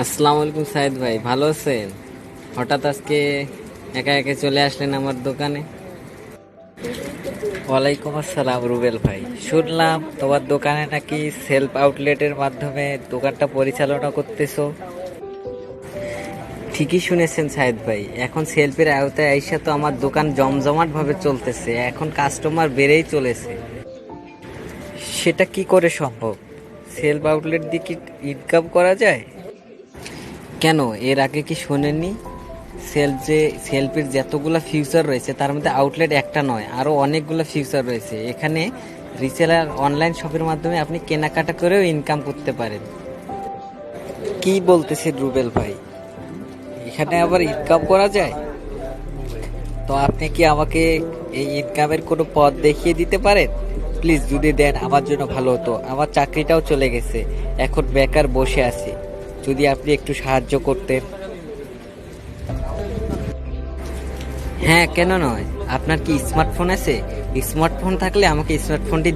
আসসালামু আলাইকুম সাইদ ভাই, ভালো আছেন? হঠাৎ আজকে একা একা চলে আসলেন আমার দোকানে? ওয়ালাইকুম আসসালাম রুবেল ভাই। শুনলাম তোমার দোকানে নাকি সেলফ আউটলেটের মাধ্যমে দোকানটা পরিচালনা করতেছো। ঠিকই শুনেছেন সাইদ ভাই, এখন সেলফের আওতায় আইসা তো আমার দোকান জমজমাট ভাবে চলতেছে, এখন কাস্টমার বেড়েই চলেছে। সেটা কি করে সম্ভব? সেলফ আউটলেট দিয়ে কি ইনকাম করা যায়? কেন? এর আগে কি শোনেননি? সেলফ যে সেলফের যতগুলো ফিউচার রয়েছে তার মধ্যে আউটলেট একটা নয় আরও অনেকগুলো ফিউচার রয়েছে। এখানে রিসেলার অনলাইন শপের মাধ্যমে আপনি কেনাকাটা করেও ইনকাম করতে পারেন। কি বলতেছে রুবেল ভাই? এখানে আবার ইনকাম করা যায়? তো আপনি কি আমাকে এই ইনকামের কোনো পথ দেখিয়ে দিতে পারেন? প্লিজ যদি দেন, আমার জন্য ভালো হতো। আমার চাকরিটাও চলে গেছে। এখন বেকার বসে আছি। যদি আপনি একটু সাহায্য করতেন। হ্যাঁ কেন নয়? আপনার কি স্মার্টফোন আছে? স্মার্টফোন থাকলে আমাকে স্মার্টফোনটি